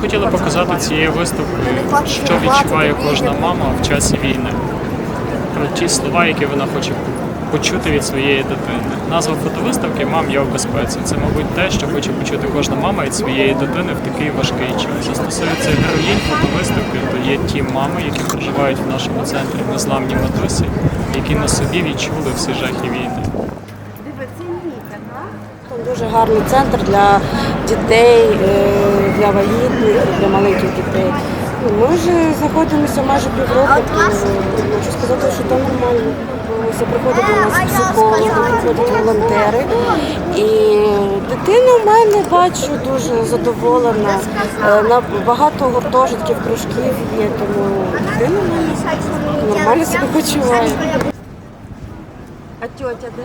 хотіли показати цією виставкою, що відчуває кожна мама в часі війни. Про ті слова, які вона хоче почути від своєї дитини. Назва фотовиставки Мам я в безпеці. Це, мабуть, те, що хоче почути кожна мама від своєї дитини в такий важкий час. Що стосується героїнь фотовиставки, то є ті мами, які проживають в нашому центрі незламні матусі, які на собі відчули всі жахи війни. Дуже гарний центр для дітей, е, для вагітних, для маленьких дітей. Ми вже знаходимося майже півроку, можу сказати, що там нормально. Ось приходять до нас психологи, приходять волонтери. І дитина в мене бачу дуже задоволена. Е, На багато гуртожитків, кружків є, тому дитина в мене нормально себе почуває. А тьотя де?